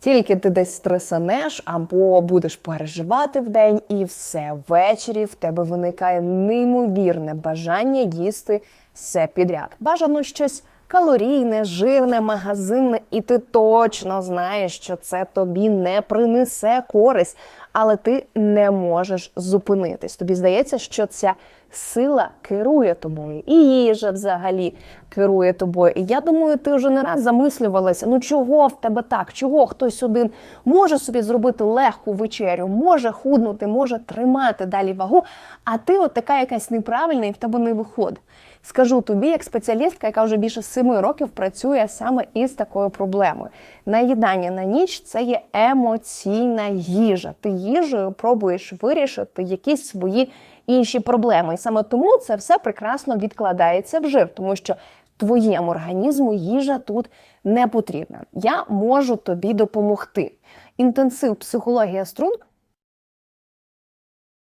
Тільки ти десь стресанеш або будеш переживати в день, і все ввечері в тебе виникає неймовірне бажання їсти все підряд. Бажано щось калорійне, жирне, магазинне, і ти точно знаєш, що це тобі не принесе користь, але ти не можеш зупинитись. Тобі здається, що ця сила керує тобою, і їжа взагалі керує тобою. І я думаю, ти вже не раз замислювалася, ну чого в тебе так? Чого хтось один може собі зробити легку вечерю, може худнути, може тримати далі вагу, а ти от така якась неправильна і в тебе не виходить. Скажу тобі, як спеціалістка, яка вже більше семи років працює саме із такою проблемою. Наїдання на ніч це є емоційна їжа. Ти їжею пробуєш вирішити якісь свої інші проблеми. І саме тому це все прекрасно відкладається в жир, тому що твоєму організму їжа тут не потрібна. Я можу тобі допомогти. Інтенсив психологія струн